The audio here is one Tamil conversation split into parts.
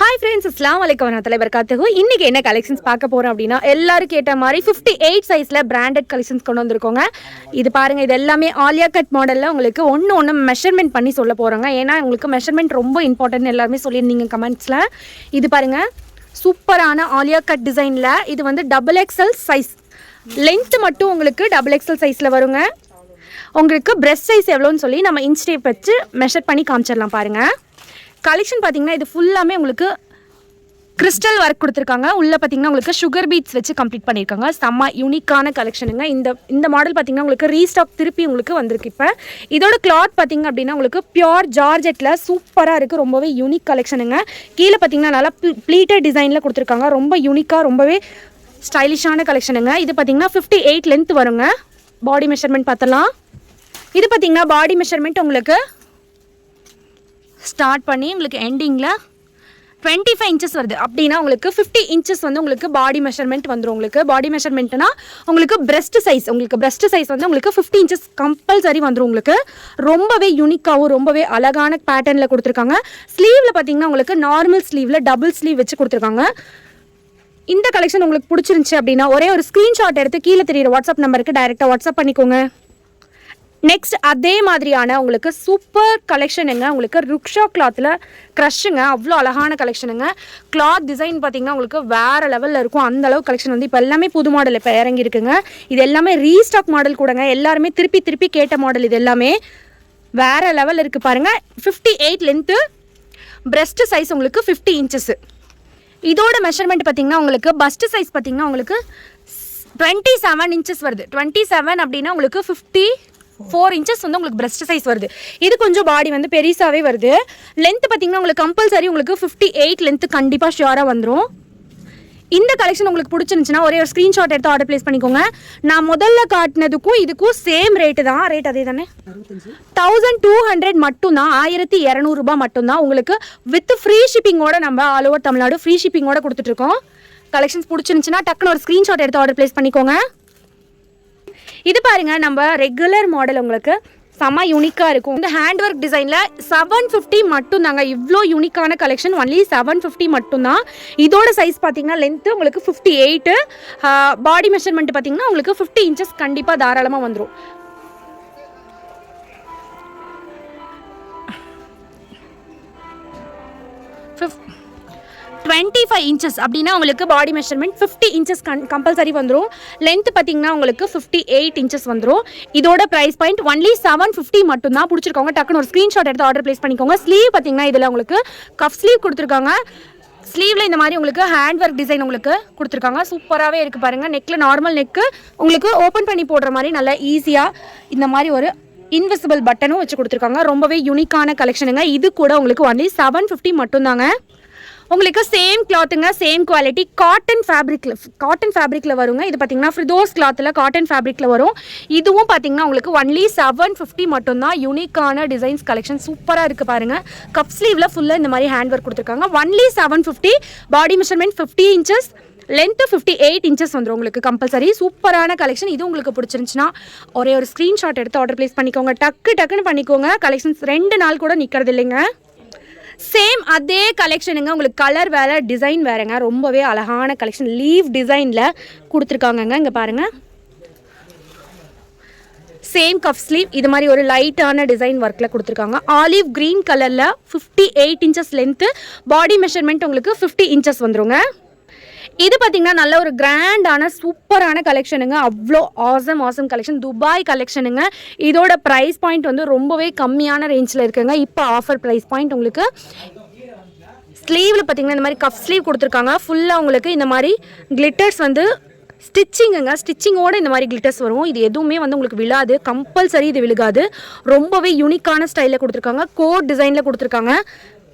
ஹாய் ஃப்ரெண்ட்ஸ் அஸ்லாம் வலைக்கம் நான் தலைவர் காத்துகு இன்னைக்கு என்ன கலெக்ஷன்ஸ் பார்க்க போறோம் அப்படின்னா எல்லாரும் கேட்ட மாதிரி ஃபிஃப்டி எயிட் சைஸ்ல பிராண்டட் கலெக்ஷன்ஸ் கொண்டு வந்திருக்கோங்க. இது பாருங்க இது எல்லாமே ஆலியா கட் மாடல்ல உங்களுக்கு ஒன்று ஒன்று மெஷர்மெண்ட் பண்ணி சொல்ல போறோங்க. ஏன்னா உங்களுக்கு மெஷர்மெண்ட் ரொம்ப இம்பார்ட்டன்ட் எல்லாருமே சொல்லியிருந்தீங்க கமெண்ட்ஸ்ல இது பாருங்க சூப்பரான ஆலியா கட் டிசைன்ல இது வந்து டபுள் எக்ஸல் சைஸ் லென்த் மட்டும் உங்களுக்கு டபுள் எக்ஸல் சைஸ்ல வருங்க. உங்களுக்கு பிரெஸ்ட் சைஸ் எவ்வளோன்னு சொல்லி நம்ம இன்ச் டேப் வச்சு மெஷர் பண்ணி காமிச்சிடலாம் பாருங்கள் கலெக்ஷன் பார்த்தீங்கன்னா இது ஃபுல்லாமே உங்களுக்கு கிறிஸ்டல் ஒர்க் கொடுத்துருக்காங்க. உள்ளே பார்த்தீங்கன்னா உங்களுக்கு சுகர் பீட்ஸ் வச்சு கம்ப்ளீட் பண்ணியிருக்காங்க. செம்ம யூனிக்கான கலெக்ஷனுங்க இந்த இந்த மாடல் பார்த்தீங்கன்னா உங்களுக்கு ரீஸ்டாக் திருப்பி உங்களுக்கு வந்திருக்கு இப்போ. இதோட கிளாத் பார்த்தீங்க அப்படின்னா உங்களுக்கு பியோர் ஜார்ஜெட்டில் சூப்பராக இருக்குது ரொம்பவே யூனிக் கலெக்ஷனுங்க கீழே பார்த்தீங்கன்னா நல்லா ப்ளீட்டட் டிசைனில் கொடுத்துருக்காங்க. ரொம்ப யூனிக்காக ரொம்பவே ஸ்டைலிஷான கலெக்ஷனுங்க இது பார்த்தீங்கன்னா ஃபிஃப்டி எயிட் லென்த் வருங்க. பாடி மெஷர்மெண்ட் பார்த்தலாம் இது பார்த்தீங்கன்னா பாடி மெஷர்மெண்ட் உங்களுக்கு ஸ்டார்ட் பண்ணி உங்களுக்கு எண்டிங்கில் டுவெண்ட்டி ஃபைவ் இன்ச்சஸ் வருது. அப்படின்னா உங்களுக்கு ஃபிஃப்டி இன்ச்சஸ் வந்து உங்களுக்கு பாடி மெஷர்மெண்ட் வந்துடும் உங்களுக்கு. பாடி மெஷர்மெண்ட்னா உங்களுக்கு breast சைஸ் உங்களுக்கு breast சைஸ் வந்து உங்களுக்கு ஃபிஃப்டி இன்ச்சஸ் கம்பல்சரி வந்துடும் உங்களுக்கு. ரொம்பவே யூனிக்காகவும் ரொம்பவே அழகான பேட்டர்னில் கொடுத்துருக்காங்க. ஸ்லீவில் பார்த்தீங்கன்னா உங்களுக்கு நார்மல் ஸ்லீவில் டபுள் ஸ்லீவ் வச்சு கொடுத்துருக்காங்க. இந்த கலெக்ஷன் உங்களுக்கு பிடிச்சிருந்துச்சி அப்படின்னா ஒரே ஒரு ஸ்க்ரீன்ஷாட் எடுத்து கீழே தெரியுற வாட்ஸ்அப் நம்பருக்கு டைரெக்டாக வாட்ஸ்அப் பண்ணிக்கோங்க. நெக்ஸ்ட் அதே மாதிரியான உங்களுக்கு சூப்பர் கலெக்ஷனுங்க உங்களுக்கு ருக்ஷா கிளாத்தில் க்ரஷ்ஷுங்க அவ்வளோ அழகான கலெக்ஷனுங்க கிளாத் டிசைன் பார்த்தீங்கன்னா உங்களுக்கு வேறு லெவலில் இருக்கும். அந்த அளவு கலெக்ஷன் வந்து இப்போ எல்லாமே புது மாடல் இப்போ இறங்கி இருக்குங்க. இது எல்லாமே ரீஸ்டாக் மாடல் கூடங்க. எல்லாருமே திருப்பி திருப்பி கேட்ட மாடல் இது எல்லாமே. வேறு லெவலில் இருக்குது பாருங்கள் fifty eight length breast size உங்களுக்கு ஃபிஃப்டி இன்ச்சஸ்ஸு இதோட மெஷர்மெண்ட் பார்த்தீங்கன்னா உங்களுக்கு பஸ்ட் சைஸ் பார்த்தீங்கன்னா உங்களுக்கு டுவெண்ட்டி செவன் இன்ச்சஸ் வருது. டுவெண்ட்டி செவன் அப்படின்னா உங்களுக்கு ஃபிஃப்டி ஃபோர் இன்ச்சஸ் வந்து உங்களுக்கு பிரஸ்ட் சைஸ் வருது. இது கொஞ்சம் பாடி வந்து பெருசாகவே வருது. லென்த் பார்த்தீங்கன்னா உங்களுக்கு கம்பல்சரி உங்களுக்கு ஃபிஃப்டி எயிட் லென்த்து கண்டிப்பாக ஷியோராக வந்துடும் இந்த கலெக்ஷன் உங்களுக்கு பிடிச்சிருந்துச்சுன்னா ஒரே ஒரு ஸ்க்ரீன்ஷாட் எடுத்து ஆர்டர் ப்ளேஸ் பண்ணிக்கோங்க. நான் முதல்ல காட்டினதுக்கும் இதுக்கும் சேம் ரேட்டு தான். ரேட் அதே தானே? தௌசண்ட் டூ ஹண்ட்ரட் மட்டும்தான். ஆயிரத்தி இரநூறுபா மட்டும்தான் உங்களுக்கு வித் ஃப்ரீ ஷிப்பிங்கோட நம்ம ஆல் ஓவர் தமிழ்நாடு ஃப்ரீ ஷிப்பிங்கோட கொடுத்துட்ருக்கோம் கலெக்ஷன்ஸ் பிடிச்சிருந்துச்சுன்னா டக்குன்னு ஒரு ஸ்க்ரீன்ஷாட் எடுத்து ஆர்டர் ப்ளேஸ் பண்ணிக்கோங்க. இது பாருங்க நம்ம ரெகுலர் மாடல் உங்களுக்கு செம்ம யூனிக்காக இருக்கும். இந்த ஹேண்ட் ஒர்க் டிசைனில் செவன் ஃபிஃப்டி மட்டும் தாங்க இவ்வளோ யூனிக்கான கலெக்ஷன் ஒன்லி செவன் ஃபிஃப்டி மட்டும்தான். இதோட சைஸ் பார்த்தீங்கன்னா லென்த்து உங்களுக்கு ஃபிஃப்டி எயிட்டு பாடி மெஷர்மெண்ட் பார்த்தீங்கன்னா உங்களுக்கு ஃபிஃப்டி இன்ச்சஸ் கண்டிப்பாக தாராளமாக வந்துடும் டுவெண்ட்டி ஃபைவ் இன்ச்சஸ் அப்படின்னா உங்களுக்கு பாடி மெஷர்மெண்ட் ஃபிஃப்டி இன்ச்சஸ் கன் கம்பல்சரி வந்துடும் லென்த் பார்த்தீங்கன்னா உங்களுக்கு ஃபிஃப்டி எயிட் இன்ச்சஸ் வந்துடும் இதோட price point only seven fifty மட்டும்தான் பிடிச்சிருக்கோங்க. டக்குன்னு ஒரு ஸ்க்ரீன்ஷாட் எடுத்து ஆர்டர் ப்ளேஸ் பண்ணிக்கோங்க. ஸ்லீவ் பார்த்தீங்கன்னா இதில் உங்களுக்கு கஃப் ஸ்லீவ் கொடுத்துருக்காங்க. ஸ்லீவில் இந்த மாதிரி உங்களுக்கு ஹேண்ட் ஒர்க் டிசைன் உங்களுக்கு கொடுத்துருக்காங்க. சூப்பராகவே இருக்குது பாருங்கள் நெக்கில் நார்மல் நெக்கு உங்களுக்கு ஓப்பன் பண்ணி போடுற மாதிரி நல்லா ஈஸியாக இந்த மாதிரி ஒரு இன்விசிபிள் பட்டனும் வச்சு கொடுத்துருக்காங்க. ரொம்பவே யூனிக்கான கலெக்ஷனுங்க இது கூட உங்களுக்கு ஒன்லி செவன் ஃபிஃப்டி மட்டும்தாங்க. உங்களுக்கு சேம் கிளாத்துங்க சேம் குவாலிட்டி காட்டன் ஃபேப்ரிக்கில் காட்டன் ஃபேப்ரிக்கில் வருங்க. இது பார்த்தீங்கன்னா ஃப்ரிதோஸ் கிளாத்தில் காட்டன் ஃபேப்ரிக்கில் வரும். இதுவும் பார்த்தீங்கன்னா உங்களுக்கு ஒன்லி செவன் ஃபிஃப்டி மட்டும்தான். யூனிக்கான டிசைன்ஸ் கலெக்ஷன் சூப்பராக இருக்குது பாருங்கள் கப் ஸ்லீவில் ஃபுல்லாக இந்த மாதிரி ஹேண்ட் ஒர்க் கொடுத்துருக்காங்க. Only seven fifty body measurement fifty inches length fifty eight inches வந்துடும் உங்களுக்கு கம்பல்சரி சூப்பரான கலெக்ஷன் இது உங்களுக்கு பிடிச்சிருந்துச்சுன்னா ஒரே ஒரு ஸ்க்ரீன்ஷாட் எடுத்து ஆர்டர் ப்ளேஸ் பண்ணிக்கோங்க. டக்கு டக்குன்னு பண்ணிக்கோங்க. கலெக்ஷன்ஸ் ரெண்டு நாள் கூட நிற்கிறது இல்லைங்க. சேம் அதே கலெக்ஷனுங்க உங்களுக்கு கலர் வேறு டிசைன் வேறுங்க. ரொம்பவே அழகான கலெக்ஷன் லீவ் டிசைனில் கொடுத்துருக்காங்கங்க. இங்கே பாருங்கள் சேம் கஃப் ஸ்லீவ் இது மாதிரி ஒரு லைட்டான டிசைன் ஒர்க்கில் கொடுத்துருக்காங்க. ஆலிவ் க்ரீன் கலரில் fifty eight inches length body measurement உங்களுக்கு ஃபிஃப்டி இன்ச்சஸ் வந்துருங்க. இது பார்த்தீங்கன்னா நல்ல ஒரு கிராண்டான சூப்பரான கலெக்ஷனுங்க அவ்வளோ ஆசம் ஆசம் கலெக்ஷன் துபாய் கலெக்ஷனுங்க இதோட ப்ரைஸ் பாயிண்ட் வந்து ரொம்பவே கம்மியான ரேஞ்சில் இருக்குங்க. இப்போ ஆஃபர் ப்ரைஸ் பாயிண்ட் உங்களுக்கு ஸ்லீவில் பார்த்தீங்கன்னா இந்த மாதிரி கஃப் ஸ்லீவ் கொடுத்துருக்காங்க. ஃபுல்லாக உங்களுக்கு இந்த மாதிரி கிளிட்டர்ஸ் வந்து ஸ்டிச்சிங்குங்க ஸ்டிச்சிங்கோட இந்த மாதிரி கிளிட்டர்ஸ் வரும். இது எதுவுமே வந்து உங்களுக்கு விழாது. கம்பல்சரி இது விழுகாது. ரொம்பவே யூனிக்கான ஸ்டைலில் கொடுத்துருக்காங்க. கோட் டிசைனில் கொடுத்துருக்காங்க.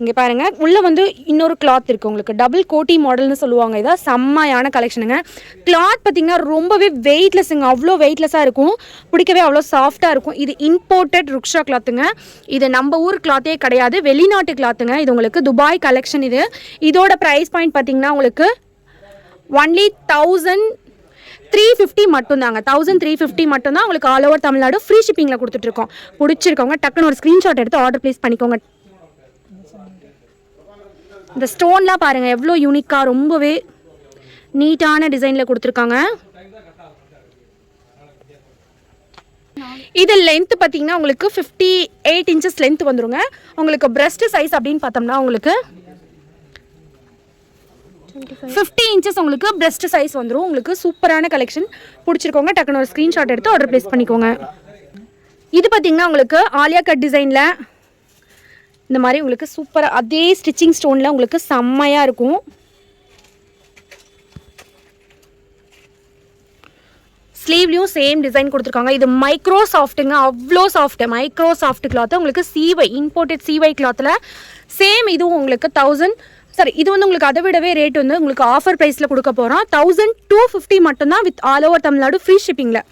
இங்கே பாருங்கள் உள்ளே வந்து இன்னொரு கிளாத் இருக்குது உங்களுக்கு. டபுள் கோட்டி மாடல்னு சொல்லுவாங்க. இதான் செம்மையான கலெக்ஷனுங்க கிளாத் பார்த்தீங்கன்னா ரொம்பவே வெயிட்லெஸ்ஸுங்க அவ்வளோ வெயிட்லெஸ்ஸாக இருக்கும். பிடிக்கவே அவ்வளோ சாஃப்டாக இருக்கும். இது இம்போர்ட்டட் ருக்ஷா கிளாத்துங்க இது நம்ம ஊர் கிளாத்தே கிடையாது. வெளிநாட்டு கிளாத்துங்க இது உங்களுக்கு துபாய் கலெக்ஷன் இது. இதோட ப்ரைஸ் பாயிண்ட் பார்த்தீங்கன்னா உங்களுக்கு ஒன்லி தௌசண்ட் த்ரீ ஃபிஃப்டி மட்டும்தாங்க. தௌசண்ட் த்ரீ ஃபிஃப்டி மட்டும்தான் உங்களுக்கு ஆல் ஓவர் தமிழ்நாடு ஃப்ரீ ஷிப்பிங்கில் கொடுத்துட்ருக்கோம் பிடிச்சிருக்கவங்க டக்குன்னு ஒரு ஸ்க்ரீன்ஷாட் எடுத்து ஆர்டர் ப்ளேஸ் பண்ணிக்கோங்க. இந்த ஸ்டோன்லாம் பாருங்கள் எவ்வளோ யூனிக்காக ரொம்பவே நீட்டான டிசைனில் கொடுத்துருக்காங்க. இது லென்த் பார்த்தீங்கன்னா உங்களுக்கு ஃபிஃப்டி எயிட் இன்ச்சஸ் லென்த் வந்துருங்க. உங்களுக்கு பிரஸ்ட் சைஸ் அப்படின்னு பார்த்தோம்னா உங்களுக்கு ஃபிஃப்டி இன்ச்சஸ் உங்களுக்கு பிரஸ்ட் சைஸ் வந்துடும் உங்களுக்கு சூப்பரான கலெக்ஷன் பிடிச்சிருக்கோங்க டக்குன்னு ஒரு ஸ்க்ரீன்ஷாட் எடுத்து ஆர்டர் ப்ளேஸ் பண்ணிக்கோங்க. இது பார்த்தீங்கன்னா உங்களுக்கு ஆலியா கட் டிசைனில் இந்த மாதிரி உங்களுக்கு சூப்பராக அதே ஸ்டிச்சிங் ஸ்டோனில் உங்களுக்கு செம்மையாக இருக்கும். ஸ்லீவ்லையும் சேம் டிசைன் கொடுத்துருக்காங்க. இது மைக்ரோ சாஃப்ட்டுங்க அவ்வளோ சாஃப்ட் மைக்ரோ சாஃப்ட் கிளாத் உங்களுக்கு சிவை இம்போர்ட்டட் சிவை கிளாத்தில் சேம் இதுவும் உங்களுக்கு தௌசண்ட் சாரி இது வந்து உங்களுக்கு அதை விடவே ரேட் வந்து உங்களுக்கு ஆஃபர் ப்ரைஸில் கொடுக்க போகிறோம் தௌசண்ட் டூ ஃபிஃப்டி மட்டும்தான் with all over Tamil Nadu free ஷிப்பிங்கில்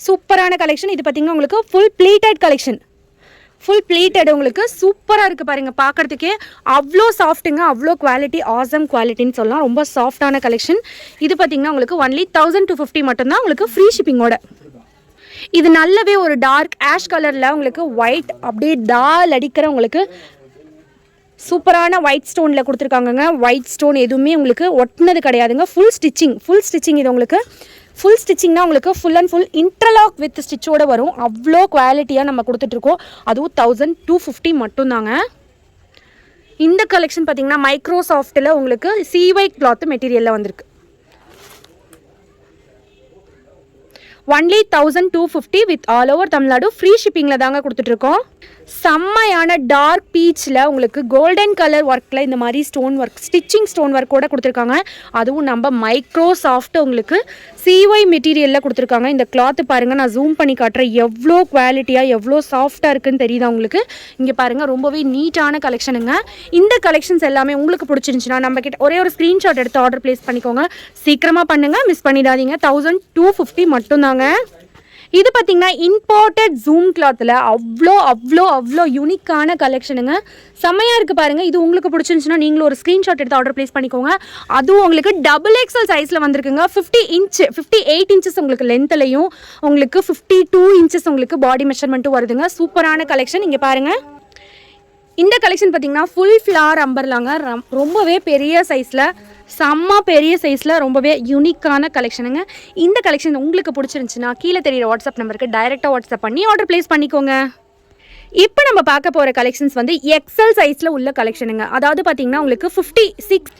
சூப்பரான கலெக்ஷன் இது பார்த்தீங்கன்னா உங்களுக்கு full pleated collection full pleated உங்களுக்கு சூப்பராக இருக்குது பாருங்கள் பார்க்குறதுக்கே அவ்வளோ சாஃப்ட்டுங்க அவ்வளோ குவாலிட்டி ஆசம் குவாலிட்டின்னு சொல்லலாம். ரொம்ப சாஃப்டான கலெக்ஷன் இது பார்த்தீங்கன்னா உங்களுக்கு ஒன்லி தௌசண்ட் டூ ஃபிஃப்டி மட்டும்தான் உங்களுக்கு ஃப்ரீ ஷிப்பிங்கோட இது நல்லாவே ஒரு டார்க் ஆஷ் கலரில் உங்களுக்கு ஒயிட் அப்படியே டால் அடிக்கிற உங்களுக்கு சூப்பரான ஒயிட் ஸ்டோனில் கொடுத்துருக்காங்கங்க. ஒயிட் ஸ்டோன் எதுவுமே உங்களுக்கு ஒட்டினது கிடையாதுங்க. ஃபுல் ஸ்டிச்சிங் ஃபுல் ஸ்டிச்சிங் இது உங்களுக்கு. ஃபுல் ஸ்டிச்சிங்னா உங்களுக்கு full and full interlock with ஸ்டிச்சோட வரும். அவ்வளோ குவாலிட்டியாக நம்ம கொடுத்துட்ருக்கோம். அதுவும் தௌசண்ட் டூ ஃபிஃப்டி மட்டும்தாங்க. இந்த கலெக்ஷன் பார்த்தீங்கன்னா மைக்ரோசாஃப்ட்டில் உங்களுக்கு சிவை கிளாத் மெட்டீரியலில் வந்திருக்கு. Only thousand two fifty with all over Tamil Nadu free ஷிப்பிங்கில் தாங்க கொடுத்துட்ருக்கோம். செம்மையான டார்க் பீச்சில் உங்களுக்கு கோல்டன் கலர் ஒர்க்கில் இந்த மாதிரி stone work stitching stone work கூட கொடுத்துருக்காங்க. அதுவும் நம்ம மைக்ரோ சாஃப்ட் உங்களுக்கு சிஒய் மெட்டீரியலில் கொடுத்துருக்காங்க. இந்த கிளாத்து பாருங்கள் நான் ஜூம் பண்ணி காட்டுறேன். எவ்வளோ குவாலிட்டியாக எவ்வளோ சாஃப்டாக இருக்குன்னு தெரியுதா உங்களுக்கு? இங்கே பாருங்கள் ரொம்பவே நீட்டான கலெக்ஷனுங்க இந்த கலெக்ஷன்ஸ் எல்லாமே உங்களுக்கு பிடிச்சிருந்துச்சுன்னா நம்ம கிட்ட ஒரே ஒரு ஸ்க்ரீன்ஷாட் எடுத்து ஆர்டர் ப்ளேஸ் பண்ணிக்கோங்க. சீக்கிரமாக பண்ணுங்கள் மிஸ் பண்ணிடாதீங்க. தௌசண்ட் டூ ஃபிஃப்டி மட்டும்தாங்க. இது பார்த்தீங்கன்னா இம்போர்ட்டட் ஜூம் கிளாத்தில் அவ்வளோ அவ்வளோ அவ்வளோ யூனிக்கான கலெக்ஷனுங்க செம்மையாக இருக்குது பாருங்கள் இது உங்களுக்கு பிடிச்சிருந்துச்சுன்னா நீங்களும் ஒரு ஸ்க்ரீன்ஷாட் எடுத்து ஆர்டர் ப்ளேஸ் பண்ணிக்கோங்க. அதுவும் உங்களுக்கு டபுள் எக்ஸல் சைஸில் வந்திருக்குங்க. Fifty inch fifty eight inches உங்களுக்கு லென்த்லையும் உங்களுக்கு ஃபிஃப்டி டூ இன்ச்சஸ் உங்களுக்கு பாடி மெஷர்மெண்ட்டும் வருதுங்க. சூப்பரான கலெக்ஷன் இங்கே பாருங்கள் இந்த கலெக்ஷன் பார்த்தீங்கன்னா ஃபுல் ஃப்ளார் அம்பர்லாங்க ரம்- ரொம்பவே பெரிய சைஸில் செம்ம பெரிய சைஸில் ரொம்பவே யூனிக்கான கலெக்ஷனுங்க இந்த கலெக்ஷன் உங்களுக்கு பிடிச்சிருந்துச்சுன்னா கீழே தெரியிற வாட்ஸ்அப் நம்பருக்கு டைரெக்டாக வாட்ஸ்அப் பண்ணி ஆர்டர் ப்ளேஸ் பண்ணிக்கோங்க. இப்போ நம்ம பார்க்க போகிற கலெக்ஷன்ஸ் வந்து எக்ஸல் சைஸில் உள்ள கலெக்ஷனுங்க அதாவது பார்த்தீங்கன்னா உங்களுக்கு ஃபிஃப்டி சிக்ஸ்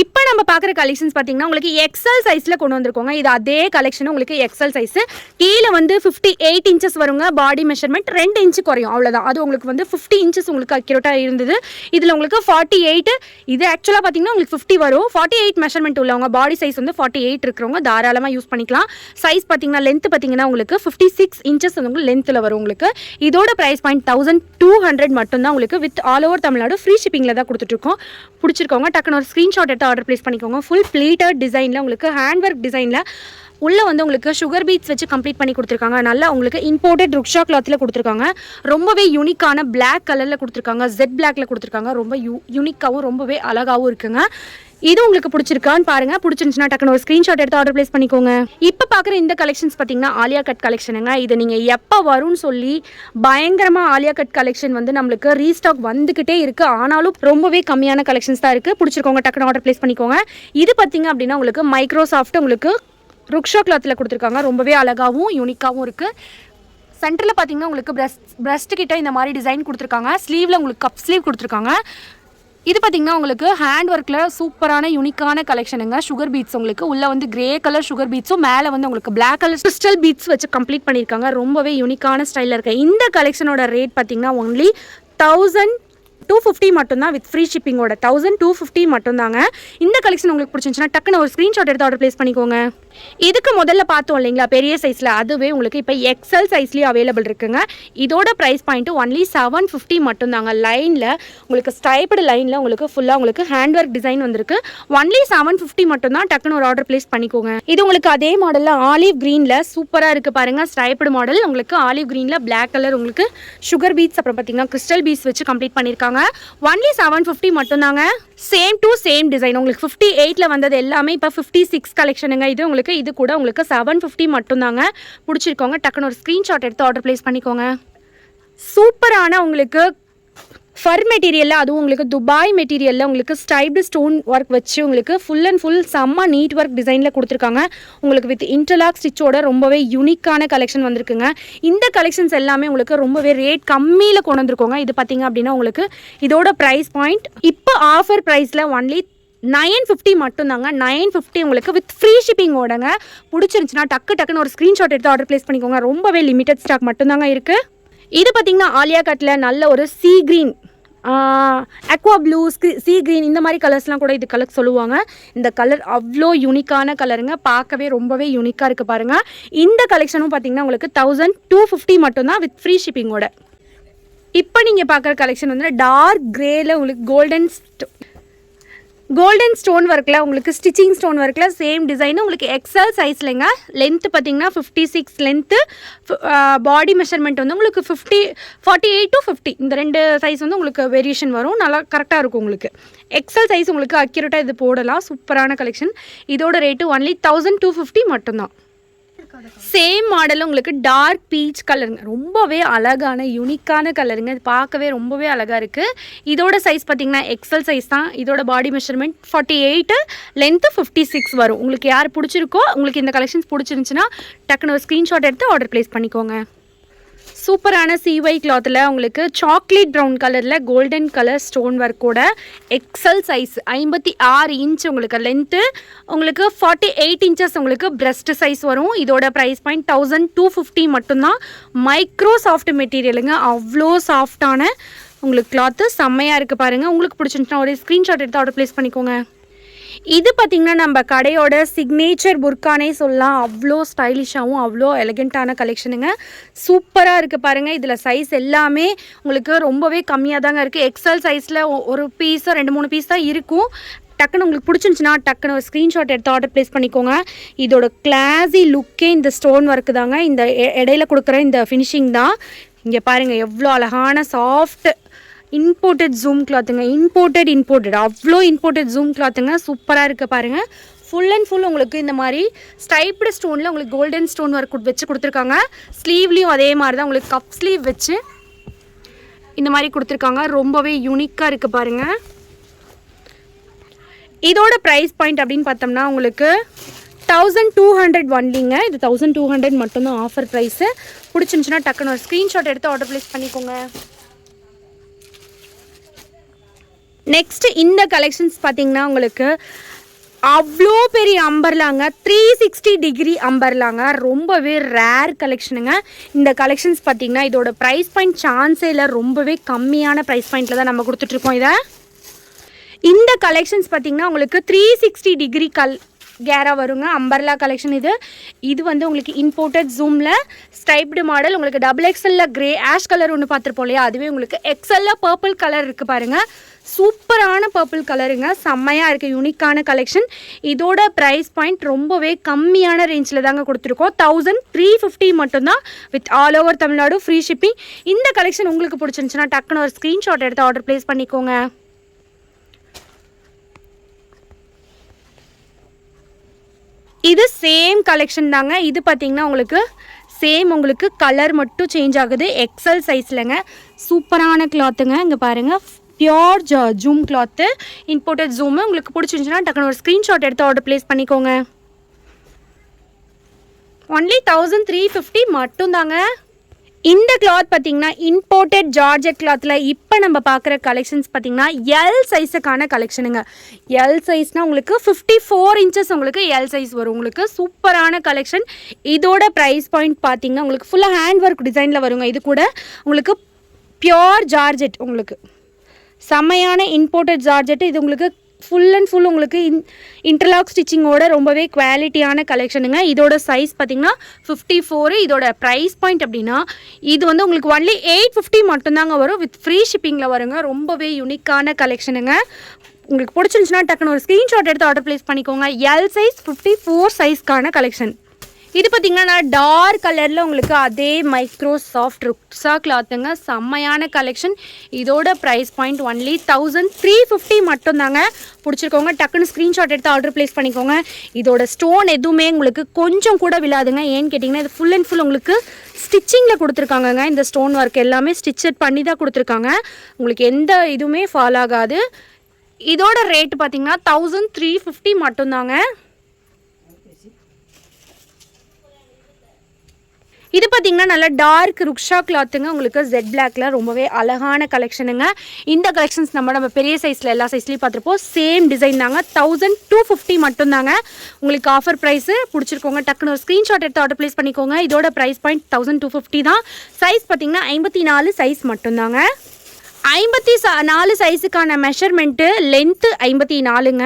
இப்போ நம்ம பார்க்குற கலெக்ஷன்ஸ் பார்த்தீங்கன்னா உங்களுக்கு எக்ஸல் சைஸில் கொண்டு வந்திருக்கோங்க. இது அதே கலெக்ஷன் உங்களுக்கு எக்ஸல் சைஸு கீழே வந்து ஃபிஃப்டி எயிட் இன்ச்சஸ் வருங்க. பாடி மெஷர்மெண்ட் ரெண்டு இன்ச்சு குறையும். அவ்வளோதான் அது உங்களுக்கு வந்து ஃபிஃப்டி இன்ச்சஸ் உங்களுக்கு அக்யூரேட்டாக இருந்தது. இதில் உங்களுக்கு ஃபார்ட்டி எயிட் இது ஆக்சுவலாக பார்த்தீங்கன்னா உங்களுக்கு ஃபிஃப்டி வரும். ஃபார்ட்டி எயிட் மெஷர்மெண்ட் உள்ளவங்க பாடி சைஸ் வந்து ஃபார்ட்டி எயிட் இருக்கிறவங்க தாராளமாக யூஸ் பண்ணிக்கலாம். சைஸ் பார்த்தீங்கன்னா லென்த் பார்த்தீங்கன்னா உங்களுக்கு ஃபிஃப்டி சிக்ஸ் இன்ச்சஸ் வந்து உங்களுக்கு லென்த்தில் வரும் உங்களுக்கு. இதோட price point thousand two hundred மட்டும்தான் உங்களுக்கு with all over Tamil Nadu free ஷிப்பிங்கில் தான் கொடுத்துட்ருக்கோம். பிடிச்சிருக்கோங்க டக்குன்னு ஒரு ஸ்க்ரீன்ஷாட் எடுத்து ஆர்டர் ப்ளேஸ் பண்ணிக்கோங்க. ஃபுல் ப்ளீட்டட் டிசைனில் உங்களுக்கு ஹேண்ட் ஒர்க் டிசைனில் உள்ளே வந்து உங்களுக்கு சுகர் பீட்ஸ் வச்சு கம்ப்ளீட் பண்ணி கொடுத்துருக்காங்க. நல்லா உங்களுக்கு இம்போர்ட்டட் ருக்ஷா கிளாத்தில் கொடுத்துருக்காங்க. ரொம்பவே யூனிக்கான பிளாக் கலரில் கொடுத்துருக்காங்க. ஜெட் பிளாக்ல கொடுத்துருக்காங்க. ரொம்ப யூ யூனிக்காகவும் ரொம்பவே அழகாகவும் இருக்குங்க. இது உங்களுக்கு பிடிச்சிருக்கான்னு பாருங்க. பிடிச்சிருந்துச்சுன்னா டக்குனு ஒரு ஸ்க்ரீன்ஷாட் எடுத்து ஆர்டர் பிளேஸ் பண்ணிக்கோங்க. இப்போ பார்க்குற இந்த கலெக்ஷன்ஸ் பார்த்தீங்கன்னா ஆலியா கட் கலெக்ஷனுங்க இது நீங்கள் எப்போ வரும்னு சொல்லி பயங்கரமாக ஆலியா கட் கலெக்ஷன் வந்து நம்மளுக்கு ரீஸ்டாக் வந்துக்கிட்டே இருக்குது ஆனாலும் ரொம்பவே கம்மியான கலெக்ஷன்ஸ் தான் இருக்குது பிடிச்சிருக்கோங்க டக்குனு ஆர்டர் ப்ளேஸ் பண்ணிக்கோங்க. இது பார்த்தீங்க அப்படின்னா உங்களுக்கு மைக்ரோசாஃப்ட் உங்களுக்கு ருக்ஷா கிளாத்தில் கொடுத்துருக்காங்க. ரொம்பவே அழகாகவும் யூனிக்காகவும் இருக்குது சென்டரில் பார்த்தீங்கன்னா உங்களுக்கு பிரஸ்ட் பிரஸ்ட் கிட்ட இந்த மாதிரி டிசைன் கொடுத்துருக்காங்க. ஸ்லீவில் உங்களுக்கு கப் ஸ்லீவ் கொடுத்துருக்காங்க. இது பார்த்தீங்கன்னா உங்களுக்கு ஹேண்ட் ஒர்க்கில் சூப்பரான யூனிக்கான கலெக்ஷனுங்க சுகர் பீட்ஸ் உங்களுக்கு உள்ள வந்து கிரே கலர் சுகர் பீட்ஸும் மேலே வந்து உங்களுக்கு பிளாக் கலர் கிறிஸ்டல் பீட்ஸ் வச்சு கம்ப்ளீட் பண்ணியிருக்காங்க. ரொம்பவே யூனிக்கான ஸ்டைலில் இருக்கு. இந்த கலெக்ஷனோட ரேட் பார்த்தீங்கன்னா ஒன்லி தௌசண்ட் டூ ஃபிஃப்டி மட்டும்தான் வித் ஃப்ரீ ஷிப்பிங்கோட தௌசண்ட் டூ ஃபிஃப்டி மட்டும்தாங்க. இந்த கலெக்ஷன் உங்களுக்கு பிடிச்சிருந்துச்சுன்னா டக்குன்னு ஒரு ஸ்க்ரீன்ஷாட் எடுத்து ஆர்டர் ப்ளேஸ் பண்ணிக்கோங்க. இதுக்கு முதல்ல பார்த்தோம் இல்லைங்களா பெரிய சைஸில் அதுவே உங்களுக்கு இப்போ எக்ஸல் சைஸ்லேயும் அவைலபிள் இருக்குங்க. இதோட price point only seven fifty மட்டும்தாங்க. லைனில் உங்களுக்கு ஸ்டைப்டு லைனில் உங்களுக்கு ஃபுல்லாக உங்களுக்கு ஹேண்ட் ஒர்க் டிசைன் வந்திருக்கு. ஒன்லி செவன் ஃபிஃப்டி மட்டும்தான் டக்குன்னு ஒரு ஆர்டர் ப்ளேஸ் பண்ணிக்கோங்க. இது உங்களுக்கு அதே மாடலில் ஆலிவ் க்ரீனில் சூப்பராக இருக்குது பாருங்கள் ஸ்டைப்டு மாடல் உங்களுக்கு ஆலிவ் க்ரீனில் பிளாக் கலர் உங்களுக்கு சுகர் பீட்ஸ் அப்புறம் பார்த்தீங்கன்னா கிறிஸ்டல் பீட்ஸ் வச்சு கம்ப்ளீட் பண்ணியிருக்காங்க ஒன்லி செவன் ஃபிஃப்டி மட்டும்தாங்க. சேம் டு சேம் டிசைன் உங்களுக்கு ஃபிஃப்டி எயிட்டில் வந்தது எல்லாமே இப்போ ஃபிஃப்டி சிக்ஸ் கலெக்ஷனுங்க இது உங்களுக்கு இது கூட உங்களுக்கு செவன் ஃபிஃப்டி மட்டும்தாங்க. பிடிச்சிருக்கோங்க டக்குன்னு ஒரு ஸ்க்ரீன்ஷாட் எடுத்து ஆர்டர் ப்ளேஸ் பண்ணிக்கோங்க. சூப்பரான உங்களுக்கு ஃபர் மெட்டீரியலில் அதுவும் உங்களுக்கு துபாய் மெட்டீரியலில் உங்களுக்கு ஸ்டைப்டு ஸ்டோன் ஒர்க் வச்சு உங்களுக்கு ஃபுல் அண்ட் ஃபுல் செம்ம நீட் ஒர்க் டிசைனில் கொடுத்துருக்காங்க. உங்களுக்கு வித் இன்டர்லாக் ஸ்டிச்சோட ரொம்பவே யூனிக்கான கலெக்ஷன் வந்திருக்குங்க. இந்த கலெக்ஷன்ஸ் எல்லாமே உங்களுக்கு ரொம்பவே ரேட் கம்மியில் கொண்டு வந்திருக்கோங்க. இது பார்த்தீங்க அப்படின்னா உங்களுக்கு இதோட ப்ரைஸ் பாயிண்ட் இப்போ ஆஃபர் ப்ரைஸில் ஒன்லி நைன் ஃபிஃப்டி மட்டும்தாங்க. நைன் ஃபிஃப்டி உங்களுக்கு வித் ஃப்ரீ ஷிப்பிங்கோடங்க பிடிச்சிருந்துச்சுன்னா டக்கு டக்குன்னு ஒரு ஸ்க்ரீன்ஷாட் எடுத்து ஆர்டர் ப்ளேஸ் பண்ணிக்கோங்க. ரொம்பவே லிமிட்டட் ஸ்டாக் மட்டும்தாங்க இருக்குது இது பார்த்தீங்கன்னா ஆலியா கட்டில் நல்ல ஒரு sea green aqua blue sea green இந்த மாதிரி கலர்ஸ்லாம் கூட இது கலர் சொல்லுவாங்க. இந்த கலர் அவ்வளோ யூனிக்கான கலருங்க பார்க்கவே ரொம்பவே யூனிக்காக இருக்குது பாருங்கள் இந்த கலெக்ஷனும் பார்த்தீங்கன்னா உங்களுக்கு தௌசண்ட் டூ ஃபிஃப்டி மட்டும்தான் வித் ஃப்ரீ ஷிப்பிங்கோட இப்போ நீங்கள் பார்க்குற கலெக்ஷன் வந்து டார்க் க்ரேயில் உங்களுக்கு கோல்டன் கோல்டன் ஸ்டோன் ஒர்க்கில் உங்களுக்கு ஸ்டிச்சிங் ஸ்டோன் ஒர்க்கில் சேம் டிசைன் உங்களுக்கு எக்ஸல் சைஸ்லங்க லென்த்து பார்த்தீங்கன்னா fifty six length body measurement வந்து உங்களுக்கு fifty forty eight to fifty இந்த ரெண்டு சைஸ் வந்து உங்களுக்கு வேரியேஷன் வரும். நல்லா கரெக்டாக இருக்கும் உங்களுக்கு. எக்ஸல் சைஸ் உங்களுக்கு அக்யூரேட்டாக இது போடலாம். சூப்பரான கலெக்ஷன் இதோட rate only thousand two fifty மட்டும்தான். சேம் மாடல் உங்களுக்கு டார்க் பீச் கலருங்க ரொம்பவே அழகான யூனிக்கான கலருங்க இது பார்க்கவே ரொம்பவே அழகாக இருக்குது இதோட சைஸ் பார்த்தீங்கன்னா எக்ஸல் சைஸ் தான். இதோட body measurement forty eight length fifty six வரும். உங்களுக்கு யார் பிடிச்சிருக்கோ உங்களுக்கு இந்த கலெக்ஷன்ஸ் பிடிச்சிருந்துச்சுன்னா டக்குன்னு ஒரு ஸ்க்ரீன்ஷாட் எடுத்து ஆர்டர் ப்ளேஸ் பண்ணிக்கோங்க. சூப்பரான சிஒய் கிளாத்தில் உங்களுக்கு சாக்லேட் ப்ரௌன் கலரில் கோல்டன் கலர் ஸ்டோன் ஒர்க்கோட எக்ஸல் சைஸ் ஐம்பத்தி ஆறு இன்ச் உங்களுக்கு லென்த்து உங்களுக்கு ஃபார்ட்டி எயிட் இன்ச்சஸ் உங்களுக்கு பிரஸ்ட் சைஸ் வரும். இதோட price point thousand two fifty மட்டும்தான். மைக்ரோ சாஃப்ட் மெட்டீரியலுங்க அவ்வளோ சாஃப்டான உங்களுக்கு கிளாத்து செம்மையாக இருக்குது பாருங்கள் உங்களுக்கு பிடிச்சிருந்துச்சுன்னா ஒரு ஸ்க்ரீன்ஷாட் எடுத்து ஆர்டர் ப்ளேஸ் பண்ணிக்கோங்க. இது பார்த்திங்கன்னா நம்ம கடையோட சிக்னேச்சர் புர்கானே சொல்லலாம். அவ்வளோ ஸ்டைலிஷாகவும் அவ்வளோ எலகெண்ட்டான கலெக்ஷனுங்க சூப்பராக இருக்குது பாருங்கள் இதில் சைஸ் எல்லாமே உங்களுக்கு ரொம்பவே கம்மியாக தாங்க இருக்குது எக்ஸல் சைஸில் ஒரு பீஸோ ரெண்டு மூணு பீஸ் தான் இருக்கும். டக்குன்னு உங்களுக்கு பிடிச்சிருந்துச்சின்னா டக்குன்னு ஒரு ஸ்க்ரீன்ஷாட் எடுத்து ஆர்டர் ப்ளேஸ் பண்ணிக்கோங்க. இதோட கிளாஸி லுக்கே இந்த ஸ்டோன் ஒர்க்கு தாங்க. இந்த இடையில கொடுக்குற இந்த ஃபினிஷிங் தான். இங்கே பாருங்கள் எவ்வளோ அழகான சாஃப்ட் இம்போர்ட்டட் ஜூம் கிளாத்துங்க இம்போர்ட்டட் இம்போர்ட்டட் அவ்வளோ இம்போர்ட்டட் ஜூம் கிளாத்துங்க சூப்பராக இருக்குது பாருங்கள் ஃபுல் அண்ட் ஃபுல் உங்களுக்கு இந்த மாதிரி ஸ்டைப்டு ஸ்டோனில் உங்களுக்கு கோல்டன் ஸ்டோன் ஒர்க் வச்சு கொடுத்துருக்காங்க. ஸ்லீவ்லேயும் அதே மாதிரி தான் உங்களுக்கு கப் ஸ்லீவ் வச்சு இந்த மாதிரி கொடுத்துருக்காங்க. ரொம்பவே யூனிக்காக இருக்குது பாருங்கள் இதோட ப்ரைஸ் பாயிண்ட் அப்படின்னு பார்த்தோம்னா உங்களுக்கு தௌசண்ட் டூ ஹண்ட்ரட் ஒன்லிங்க. இது தௌசண்ட் டூ ஹண்ட்ரட் மட்டும்தான் ஆஃபர் ப்ரைஸு பிடிச்சிருந்துச்சுன்னா டக்குன்னு ஒரு ஸ்க்ரீன்ஷாட் எடுத்து ஆர்டர் ப்ளேஸ் பண்ணிக்கோங்க. நெக்ஸ்ட் இந்த கலெக்ஷன்ஸ் பார்த்தீங்கன்னா உங்களுக்கு அவ்வளோ பெரிய அம்பர்லாங்க த்ரீ சிக்ஸ்டி டிகிரி அம்பர்லாங்க ரொம்பவே ரேர் கலெக்ஷனுங்க இந்த கலெக்ஷன்ஸ் பார்த்தீங்கன்னா இதோட ப்ரைஸ் பாயிண்ட் சான்ஸே இல்லை ரொம்பவே கம்மியான ப்ரைஸ் பாயிண்டில் தான் நம்ம கொடுத்துட்ருக்கோம் இதை. இந்த கலெக்ஷன்ஸ் பார்த்தீங்கன்னா உங்களுக்கு த்ரீ சிக்ஸ்டி டிகிரி கல் கேரா வருங்க அம்பர்லா கலெக்ஷன் இது. இது வந்து உங்களுக்கு இம்போர்ட்டட் ஜூமில் ஸ்டைப்டு மாடல் உங்களுக்கு டபுள் எக்ஸலில் கிரே ஆஷ் கலர் ஒன்று பார்த்துருப்போம் இல்லையா? அதுவே உங்களுக்கு எக்ஸலில் பர்பிள் கலர் இருக்குது பாருங்கள் சூப்பரான பர்பிள் கலருங்க செம்மையாக இருக்குது யூனிக்கான கலெக்ஷன் இதோட ப்ரைஸ் பாயிண்ட் ரொம்பவே கம்மியான ரேஞ்சில் தாங்க கொடுத்துருக்கோம். தௌசண்ட் த்ரீ ஃபிஃப்டி மட்டும்தான். With all over Tamil Nadu free shipping இந்த கலெக்ஷன் உங்களுக்கு பிடிச்சிருந்துச்சுன்னா டக்குன்னு ஒரு ஸ்க்ரீன்ஷாட் எடுத்து ஆர்டர் ப்ளேஸ் பண்ணிக்கோங்க. இது சேம் கலெக்ஷன் தாங்க. இது பார்த்தீங்கன்னா உங்களுக்கு சேம் உங்களுக்கு கலர் மட்டும் சேஞ்ச் ஆகுது. எக்ஸல் சைஸ்லங்க சூப்பரான கிளாத்துங்க இங்கே பாருங்கள் பியோர் ஜ ஜூம் கிளாத்து இம்போர்ட்டட் ஜூமு உங்களுக்கு பிடிச்சிருந்துச்சுன்னா டக்குனு ஒரு ஸ்க்ரீன்ஷாட் எடுத்து ஆர்டர் ப்ளேஸ் பண்ணிக்கோங்க. ஒன்லி தௌசண்ட் த்ரீ ஃபிஃப்டி மட்டும்தாங்க. இந்த கிளாத் பார்த்தீங்கன்னா இம்போர்ட்டட் ஜார்ஜெட் கிளாத்தில் இப்போ நம்ம பார்க்குற கலெக்ஷன்ஸ் பார்த்தீங்கன்னா எல் சைஸுக்கான கலெக்ஷனுங்க எல் சைஸ்னால் உங்களுக்கு ஃபிஃப்டி ஃபோர் இன்ச்சஸ் உங்களுக்கு எல் சைஸ் வரும். உங்களுக்கு சூப்பரான கலெக்ஷன் இதோட ப்ரைஸ் பாயிண்ட் பார்த்தீங்கன்னா உங்களுக்கு ஃபுல்லாக ஹேண்ட் ஒர்க் டிசைனில் வருங்க. இது கூட உங்களுக்கு பியோர் ஜார்ஜெட் உங்களுக்கு. செம்மையான இம்போர்ட்டட் ஜார்ஜெட்டு இது உங்களுக்கு ஃபுல் அண்ட் ஃபுல் உங்களுக்கு இன் இன்டர்லாக் ஸ்டிச்சிங்கோட ரொம்பவே குவாலிட்டியான கலெக்ஷனுங்க இதோட சைஸ் பார்த்தீங்கன்னா ஃபிஃப்டி ஃபோரு இதோட ப்ரைஸ் பாயிண்ட் அப்படின்னா இது வந்து உங்களுக்கு ஒன்லி எயிட் ஃபிஃப்டி மட்டும்தாங்க வரும். வித் ஃப்ரீ ஷிப்பிங்கில் வருங்க. ரொம்பவே யூனிக்கான கலெக்ஷனுங்க உங்களுக்கு பிடிச்சிருந்துச்சுன்னா டக்குன்னு ஒரு ஸ்க்ரீன்ஷாட் எடுத்து ஆர்டர் ப்ளேஸ் பண்ணிக்கோங்க. எல் சைஸ் ஃபிஃப்டி ஃபோர் சைஸ்க்கான கலெக்ஷன் இது பார்த்தீங்கன்னா டார்க் கலரில் உங்களுக்கு அதே மைக்ரோ சாஃப்ட் ருக்ஸா கிளாத்துங்க செம்மையான கலெக்ஷன் இதோட price point only thousand three fifty மட்டும்தாங்க. பிடிச்சிருக்கோங்க. டக்குன்னு ஸ்க்ரீன்ஷாட் எடுத்து ஆர்டர் ப்ளேஸ் பண்ணிக்கோங்க. இதோட ஸ்டோன் எதுவுமே உங்களுக்கு கொஞ்சம் கூட விழாதுங்க. ஏன்னு கேட்டிங்கன்னா இது ஃபுல் அண்ட் ஃபுல் உங்களுக்கு ஸ்டிச்சிங்கில் கொடுத்துருக்காங்கங்க. இந்த ஸ்டோன் ஒர்க் எல்லாமே ஸ்டிச்சட் பண்ணி தான் கொடுத்துருக்காங்க. உங்களுக்கு எந்த இதுவுமே ஃபாலோ ஆகாது. இதோட ரேட் பார்த்தீங்கன்னா தௌசண்ட் த்ரீ ஃபிஃப்டி மட்டும்தாங்க. இது பார்த்தீங்கன்னா நல்ல டார்க் ருக்ஷா கிளாத்துங்க உங்களுக்கு ஜெட் பிளாக்ல ரொம்பவே அழகான கலெக்ஷனுங்க இந்த கலெக்ஷன்ஸ் நம்ம நம்ம பெரிய சைஸில் எல்லா சைஸ்லையும் பார்த்துருப்போம் சேம் டிசைன் தாங்க. தௌசண்ட் டூ ஃபிஃப்டி மட்டும்தாங்க. உங்களுக்கு ஆஃபர் ப்ரைஸு பிடிச்சிருக்கோங்க. டக்குன்னு ஒரு ஸ்க்ரீன்ஷாட் எடுத்து ஆர்டர் ப்ளேஸ் பண்ணிக்கோங்க. இதோட price point thousand two fifty தான். சைஸ் பார்த்தீங்கன்னா ஐம்பத்தி நாலு சைஸ் மட்டும்தாங்க. ஐம்பத்தி ச நாலு சைஸுக்கான மெஷர்மெண்ட்டு லென்த்து ஐம்பத்தி நாலுங்க.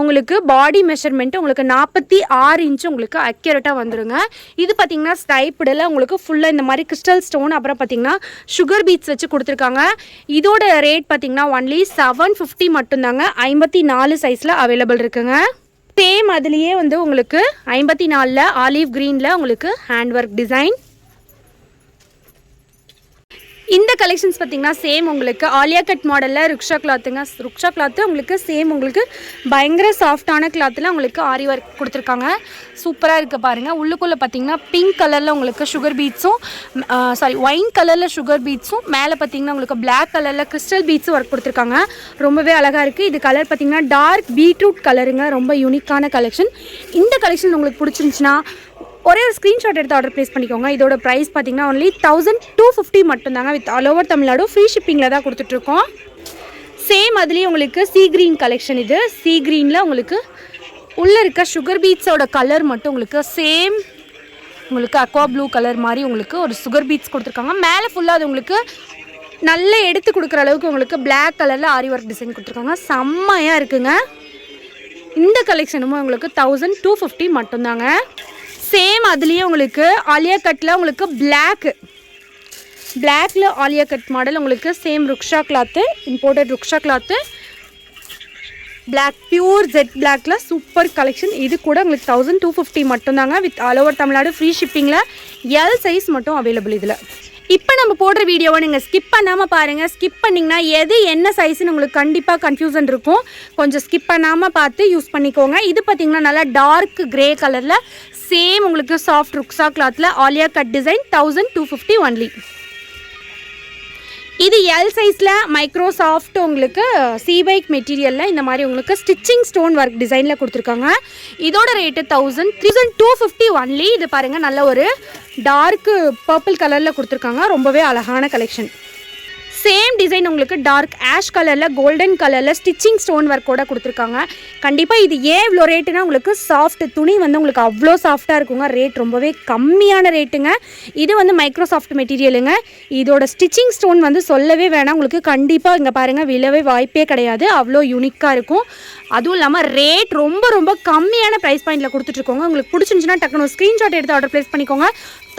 உங்களுக்கு பாடி மெஷர்மெண்ட்டு உங்களுக்கு நாற்பத்தி ஆறு இன்ச்சு உங்களுக்கு அக்யூரேட்டாக வந்துடுங்க இது பார்த்தீங்கன்னா ஸ்டைப்டில் உங்களுக்கு ஃபுல்லாக இந்த மாதிரி கிறிஸ்டல் ஸ்டோன் அப்புறம் பார்த்தீங்கன்னா சுகர் பீட்ஸ் வச்சு கொடுத்துருக்காங்க. இதோட ரேட் பார்த்தீங்கன்னா ஒன்லி செவன் ஃபிஃப்டி மட்டும்தாங்க. ஐம்பத்தி நாலு சைஸில் அவைலபிள் இருக்குங்க. சேம் அதுலேயே வந்து உங்களுக்கு ஐம்பத்தி நாலில் ஆலிவ் க்ரீனில் உங்களுக்கு ஹேண்ட் ஒர்க் டிசைன் இந்த கலெக்ஷன்ஸ் பார்த்தீங்கன்னா சேம் உங்களுக்கு ஆலியா கட் மாடலில் ருக்ஷா கிளாத்துங்க ருக்ஷா கிளாத்து உங்களுக்கு சேம் உங்களுக்கு பயங்கர சாஃப்டான கிளாத்தில் உங்களுக்கு ஆரி ஒர்க் கொடுத்துருக்காங்க. சூப்பராக இருக்குது பாருங்கள் உள்ளுக்குள்ளே பார்த்தீங்கன்னா பிங்க் கலரில் உங்களுக்கு சுகர் பீட்ஸும் சாரி ஒயின் கலரில் சுகர் பீட்ஸும் மேலே பார்த்தீங்கன்னா உங்களுக்கு பிளாக் கலரில் கிறிஸ்டல் பீட்ஸும் ஒர்க் கொடுத்துருக்காங்க. ரொம்பவே அழகாக இருக்குது இது கலர் பார்த்தீங்கன்னா டார்க் பீட்ரூட் கலருங்க ரொம்ப யூனிக்கான கலெக்ஷன் இந்த கலெக்ஷன் உங்களுக்கு பிடிச்சிருந்துச்சுன்னா ஒரே ஒரு ஸ்க்ரீன்ஷாட் எடுத்து ஆர்டர் ப்ளேஸ் பண்ணிக்கோங்க. இதோட ப்ரைஸ் பார்த்தீங்கன்னா ஒன்லி தௌசண்ட் டூ ஃபிஃப்டி மட்டும்தாங்க with all over Tamil Nadu free ஷிப்பிங்கில் தான் கொடுத்துட்ருக்கோம். சேம் அதுலேயும் உங்களுக்கு சீ க்ரீன் கலெக்ஷன் இது. சீ க்ரீனில் உங்களுக்கு உள்ளே இருக்க சுகர் பீட்ஸோட கலர் மட்டும் உங்களுக்கு சேம் உங்களுக்கு அக்வா ப்ளூ கலர் மாதிரி உங்களுக்கு ஒரு சுகர் பீட்ஸ் கொடுத்துருக்காங்க. மேலே ஃபுல்லாக அது உங்களுக்கு நல்ல எடுத்து கொடுக்குற அளவுக்கு உங்களுக்கு பிளாக் கலரில் ஆரி ஒர்க் டிசைன் கொடுத்துருக்காங்க. செம்மையாக இருக்குங்க. இந்த கலெக்ஷனும் உங்களுக்கு தௌசண்ட் டூ ஃபிஃப்டி மட்டும்தாங்க. சேம் அதுலேயே உங்களுக்கு ஆலியா கட்டில் உங்களுக்கு பிளாக்கு பிளாக்ல ஆலியா கட் மாடல் உங்களுக்கு சேம் ருக்ஷா கிளாத்து இம்போர்ட்டட் ருக்ஷா கிளாத்து பிளாக் பியூர் ஜெட் பிளாக்ல சூப்பர் கலெக்ஷன் இது கூட உங்களுக்கு தௌசண்ட் டூ ஃபிஃப்டி மட்டும்தாங்க. With all over Tamil Nadu free ஷிப்பிங்கில் L size மட்டும் அவைலபிள் இதில். இப்போ நம்ம போடுற வீடியோவை நீங்கள் ஸ்கிப் பண்ணாமல் பாருங்கள் ஸ்கிப் பண்ணிங்கன்னா எது என்ன சைஸ்னு உங்களுக்கு கண்டிப்பாக கன்ஃபியூசன் இருக்கும். கொஞ்சம் ஸ்கிப் பண்ணாமல் பார்த்து யூஸ் பண்ணிக்கோங்க. இது பார்த்தீங்கன்னா நல்லா டார்க் கிரே கலரில் சேம் உங்களுக்கு சாஃப்ட் ருக்ஸா கிளாத்தில் Alia cut design thousand two fifty only இது எல் சைஸில் மைக்ரோசாஃப்ட் உங்களுக்கு சீபைக் மெட்டீரியலில் இந்த மாதிரி உங்களுக்கு ஸ்டிச்சிங் ஸ்டோன் ஒர்க் டிசைனில் கொடுத்துருக்காங்க. இதோட rate thousand thousand two fifty only இது பாருங்கள் நல்ல ஒரு டார்க்கு பர்பிள் கலரில் கொடுத்துருக்காங்க. ரொம்பவே அழகான கலெக்ஷன் சேம் டிசைன் உங்களுக்கு டார்க் ஆஷ் கலரில் கோல்டன் கலரில் ஸ்டிச்சிங் ஸ்டோன் ஒர்க்கோட கொடுத்துருக்காங்க. கண்டிப்பாக இது ஏன் இவ்வளோ ரேட்டுனா உங்களுக்கு சாஃப்ட் துணி வந்து உங்களுக்கு அவ்வளோ சாஃப்டாக இருக்குங்க. ரேட் ரொம்பவே கம்மியான ரேட்டுங்க இது வந்து மைக்ரோசாஃப்ட் மெட்டீரியலுங்க இதோட ஸ்டிச்சிங் ஸ்டோன் வந்து சொல்லவே வேணாம். உங்களுக்கு கண்டிப்பாக இங்கே பாருங்கள் விழவே வாய்ப்பே கிடையாது. அவ்வளோ யூனிக்காக இருக்கும். அதுவும் இல்லாமல் ரேட் ரொம்ப ரொம்ப கம்மியான ப்ரைஸ் பாயிண்டில் கொடுத்துட்ருக்கோங்க உங்களுக்கு பிடிச்சிருந்துச்சுன்னா டக்குனு ஸ்க்ரீன்ஷாட் எடுத்து ஆர்டர் ப்ளேஸ் பண்ணிக்கோங்க.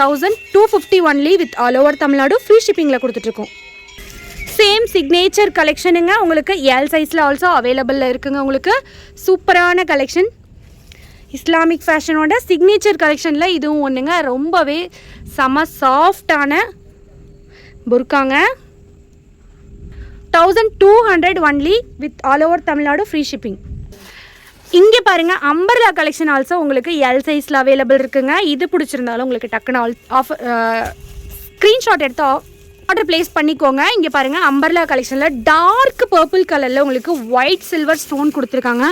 Thousand two fifty only with all over Tamil Nadu free ஷிப்பிங்கில் கொடுத்துட்ருக்கோம். சேம் சிக்னேச்சர் கலெக்ஷனுங்க உங்களுக்கு எல் சைஸில் ஆல்சோ அவைலபிளில் இருக்குங்க. உங்களுக்கு சூப்பரான கலெக்ஷன் இஸ்லாமிக் ஃபேஷனோட சிக்னேச்சர் கலெக்ஷனில் இதுவும் ஒன்றுங்க ரொம்பவே செம சாஃப்டான புர்காங்க thousand two hundred only with all over Tamil Nadu free shipping இங்கே பாருங்க அம்பர்லா கலெக்ஷன் ஆல்சோ உங்களுக்கு எல் சைஸில் அவைலபிள் இருக்குங்க. இது பிடிச்சிருந்தாலும் உங்களுக்கு டக்குன்னு ஆல் ஆஃபர் ஸ்க்ரீன்ஷாட் எடுத்து ஆர்டர் ப்ளேஸ் பண்ணிக்கோங்க. இங்கே பாருங்கள் அம்பர்லா கலெக்ஷனில் டார்க் பர்பிள் கலரில் உங்களுக்கு ஒயிட் சில்வர் ஸ்டோன் கொடுத்துருக்காங்க.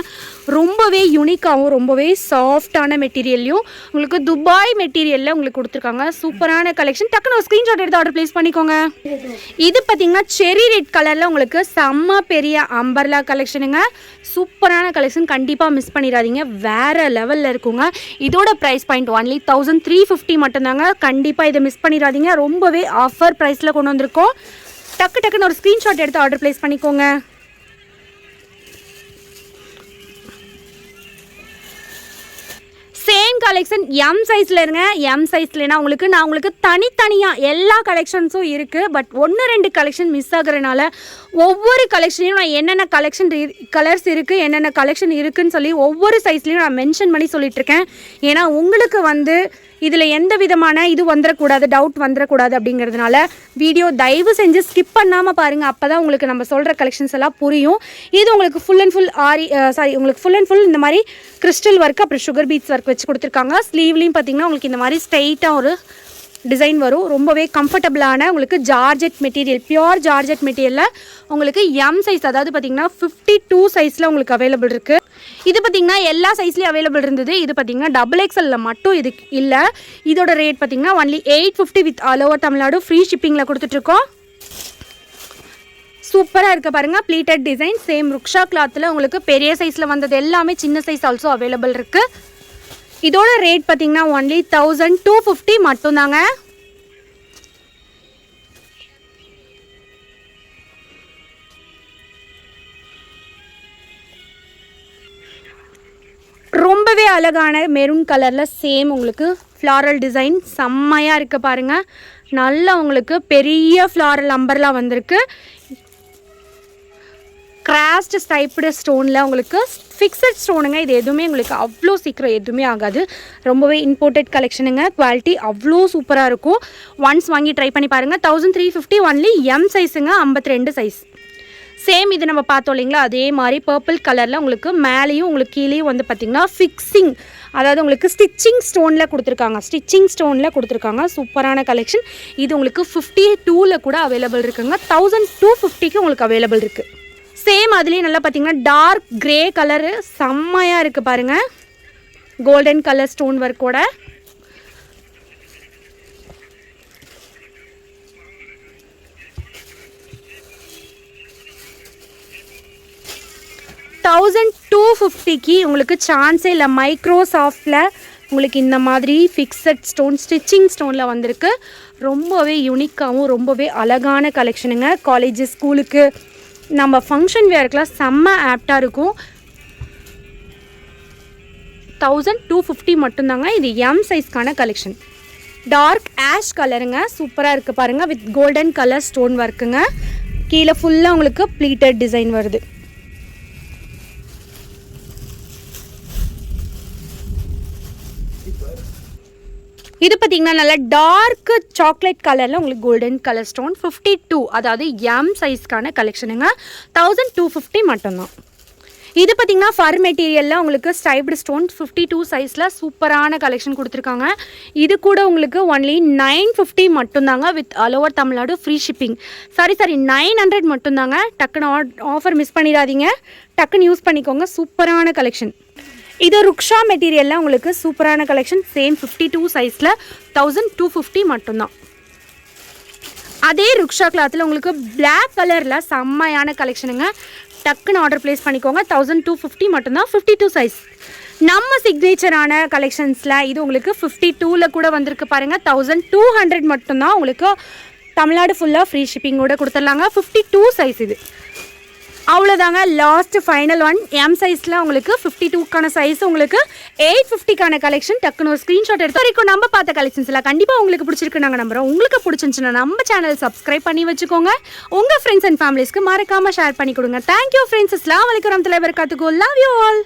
ரொம்பவே யூனிக்காகவும் ரொம்பவே சாஃப்டான மெட்டீரியல்லையும் உங்களுக்கு துபாய் மெட்டீரியலில் உங்களுக்கு கொடுத்துருக்காங்க. சூப்பரான கலெக்ஷன் டக்குன்னு ஒரு ஸ்க்ரீன்ஷாட் எடுத்து ஆர்டர் பிளேஸ் பண்ணிக்கோங்க. இது பார்த்தீங்கன்னா செரி ரெட் கலரில் உங்களுக்கு செம்ம பெரிய அம்பர்லா கலெக்ஷனுங்க சூப்பரான கலெக்ஷன் கண்டிப்பாக மிஸ் பண்ணிடாதீங்க. வேறு லெவலில் இருக்குங்க. இதோட price point only thousand three fifty மட்டும்தாங்க. கண்டிப்பாக இதை மிஸ் பண்ணிடாதீங்க. ரொம்பவே ஆஃபர் ப்ரைஸில் கொண்டு வந்திருக்கோம். டக்கு டக்குன்னு ஒரு ஸ்க்ரீன்ஷாட் எடுத்து ஆர்டர் ப்ளேஸ் பண்ணிக்கோங்க. சேம் கலெக்ஷன் எம் சைஸில் இருங்க. எம் சைஸ்லனா உங்களுக்கு நான் உங்களுக்கு தனித்தனியாக எல்லா கலெக்ஷன்ஸும் இருக்குது பட் ஒன்று ரெண்டு கலெக்ஷன் மிஸ் ஆகுறதுனால ஒவ்வொரு கலெக்ஷனையும் நான் என்னென்ன கலெக்ஷன் கலர்ஸ் இருக்குது என்னென்ன கலெக்ஷன் இருக்குதுன்னு சொல்லி ஒவ்வொரு சைஸ்லேயும் நான் மென்ஷன் பண்ணி சொல்லிகிட்ருக்கேன் இருக்கேன். ஏன்னா உங்களுக்கு வந்து இதில் எந்த விதமான இது வந்துடக்கூடாது டவுட் வந்துடக்கூடாது அப்படிங்கிறதுனால வீடியோ தயவு செஞ்சு ஸ்கிப் பண்ணாமல் பாருங்கள் அப்போ தான் உங்களுக்கு நம்ம சொல்கிற கலெக்ஷன்ஸ் எல்லாம் புரியும். இது உங்களுக்கு full and full aari sorry உங்களுக்கு ஃபுல் அண்ட் ஃபுல் இந்த மாதிரி கிறிஸ்டல் ஒர்க் அப்புறம் சுகர் பீட்ஸ் ஒர்க் வச்சு கொடுத்துருக்காங்க. ஸ்லீவ்லேயும் பார்த்தீங்கன்னா உங்களுக்கு இந்த மாதிரி ஸ்ட்ரைட்டாக ஒரு டிசைன் வரும். ரொம்பவே கம்ஃபர்டபுளான உங்களுக்கு ஜார்ஜெட் மெட்டீரியல் பியோர் ஜார்ஜெட் மெட்டீரியலில் உங்களுக்கு எம் சைஸ் அதாவது பார்த்தீங்கன்னா ஃபிஃப்டி டூ சைஸில் உங்களுக்கு அவைலபிள் இருக்குது இது பார்த்தீங்கன்னா எல்லா சைஸ்லேயும் அவைலபிள் இருந்தது. இது பார்த்தீங்கன்னா டபுள் எக்ஸலில் மட்டும் இது இல்லை. இதோட ரேட் பார்த்தீங்கன்னா only eight fifty with all over Tamil Nadu free ஷிப்பிங்கில் கொடுத்துட்ருக்கோம். சூப்பராக இருக்க பாருங்கள் ப்ளீட்டட் டிசைன் சேம் ருக்ஷா கிளாத்தில் உங்களுக்கு பெரிய சைஸில் வந்தது எல்லாமே சின்ன சைஸ் ஆல்சோ அவைலபிள் இருக்குது இதோட ரேட் பார்த்தீங்கன்னா ஒன்லி தௌசண்ட் டூ ஃபிஃப்டி மட்டும்தாங்க. ரொம்பவே அழகான மெரூன் கலரில் சேம் உங்களுக்கு ஃப்ளாரல் டிசைன் செம்மையாக இருக்குது பாருங்கள் நல்லா உங்களுக்கு பெரிய ஃப்ளாரல் அம்பர்லாம் வந்திருக்கு. கிராஸ்ட் ஸ்டைப்டு ஸ்டோனில் உங்களுக்கு ஃபிக்ஸட் ஸ்டோனுங்க இது எதுவுமே உங்களுக்கு அவ்வளோ சீக்கிரம் எதுவுமே ஆகாது. ரொம்பவே இம்போர்ட்டட் கலெக்ஷனுங்க குவாலிட்டி அவ்வளோ சூப்பராக இருக்கும். ஒன்ஸ் வாங்கி ட்ரை பண்ணி பாருங்கள் thousand three fifty only M சைஸுங்க ஐம்பத்தி ரெண்டு சைஸ் சேம் இது நம்ம பார்த்தோம் இல்லைங்களா? அதே மாதிரி பர்பிள் கலரில் உங்களுக்கு மேலேயும் உங்களுக்கு கீழேயும் வந்து பார்த்திங்கன்னா ஃபிக்ஸிங் அதாவது உங்களுக்கு ஸ்டிச்சிங் ஸ்டோனில் கொடுத்துருக்காங்க. ஸ்டிச்சிங் ஸ்டோனில் கொடுத்துருக்காங்க. சூப்பரான கலெக்ஷன் இது உங்களுக்கு ஃபிஃப்டி டூவில் கூட அவைலபிள் இருக்குங்க. தௌசண்ட் டூ ஃபிஃப்டிக்கு உங்களுக்கு அவைலபிள் இருக்குது சேம் அதுலேயும் நல்லா பார்த்தீங்கன்னா டார்க் கிரே கலரு செம்மையாக இருக்குது பாருங்கள் கோல்டன் கலர் ஸ்டோன் ஒர்க்கோட தௌசண்ட் டூ ஃபிஃப்டிக்கு உங்களுக்கு சான்ஸே இல்லை மைக்ரோசாஃப்டில் உங்களுக்கு இந்த மாதிரி ஃபிக்ஸட் ஸ்டோன் ஸ்டிச்சிங் ஸ்டோனில் வந்திருக்கு. ரொம்பவே யூனிக்காகவும் ரொம்பவே அழகான கலெக்ஷனுங்க காலேஜு ஸ்கூலுக்கு நம்ம ஃபங்க்ஷன் வேர்க்கெலாம் செம்ம ஆப்டாக இருக்கும். தௌசண்ட் டூ ஃபிஃப்டி மட்டும்தாங்க இது எம் சைஸ்க்கான கலெக்ஷன் டார்க் ஆஷ் கலருங்க சூப்பராக இருக்குது பாருங்கள் வித் கோல்டன் கலர் ஸ்டோன் ஒர்க்குங்க கீழே ஃபுல்லாக உங்களுக்கு ப்ளீட்டட் டிசைன் வருது. இது பார்த்தீங்கன்னா நல்லா டார்க் சாக்லேட் கலரில் உங்களுக்கு golden colour stone fifty two அதாவது எம் சைஸ்க்கான கலெக்ஷனுங்க தௌசண்ட் டூ ஃபிஃப்டி மட்டும்தான். இது பார்த்தீங்கன்னா ஃபர் மெட்டீரியலில் உங்களுக்கு ஸ்டைப்டு ஸ்டோன் ஃபிஃப்டி டூ சைஸில் சூப்பரான கலெக்ஷன் கொடுத்துருக்காங்க. இது கூட உங்களுக்கு ஒன்லி நைன் ஃபிஃப்டி மட்டும்தாங்க with all over Tamil Nadu free shipping sorry sorry nine hundred மட்டும்தாங்க. டக்குன்னு ஆஃபர் மிஸ் பண்ணிடாதீங்க. டக்குன்னு யூஸ் பண்ணிக்கோங்க. சூப்பரான கலெக்ஷன் இது ருக்ஷா மெட்டீரியலில் உங்களுக்கு சூப்பரான கலெக்ஷன் சேம் ஃபிஃப்டி டூ சைஸில் தௌசண்ட் டூ ஃபிஃப்டி மட்டும்தான். அதே ருக்ஷா கிளாத்தில் உங்களுக்கு பிளாக் கலரில் செம்மையான கலெக்ஷனுங்க டக்குன்னு ஆர்டர் ப்ளேஸ் பண்ணிக்கோங்க. தௌசண்ட் டூ ஃபிஃப்டி மட்டும்தான். ஃபிஃப்டி டூ சைஸ் நம்ம சிக்னேச்சரான கலெக்ஷன்ஸில் இது உங்களுக்கு ஃபிஃப்டி டூவில் கூட வந்திருக்கு பாருங்கள் தௌசண்ட் டூ ஹண்ட்ரட் மட்டும்தான் உங்களுக்கு தமிழ்நாடு ஃபுல்லாக ஃப்ரீ ஷிப்பிங்கோட கொடுத்துர்லாங்க ஃபிஃப்டி டூ சைஸ் இது. அவ்வளோதாங்க லாஸ்ட் ஃபைனல் ஒன் எம் சைஸில் உங்களுக்கு ஃபிஃப்டி டூக்கான சைஸ் உங்களுக்கு எயிட் ஃபிஃப்டிக்கான கலெக்ஷன் டக்குன்னு ஒரு ஸ்க்ரீன்ஷாட் எடுத்து வரைக்கும் நம்ம பார்த்த கலெக்ஷன்ஸ்லாம் கண்டிப்பாக உங்களுக்கு பிடிச்சிருக்கு நாங்கள் நம்புறோம். உங்களுக்கு பிடிச்சிருந்துச்சுன்னா நம்ம சேனல் சப்ஸ்கிரைப் பண்ணி வச்சுக்கோங்க. உங்கள் ஃப்ரெண்ட்ஸ் அண்ட் ஃபேமிலிஸ்க்கு மறக்காமல் ஷேர் பண்ணி கொடுங்க. தேங்க்யூ ஃப்ரெண்ட்ஸ் அஸ்லாம் வலைக்கம். தலைவர் காத்துக்கோ. Love you all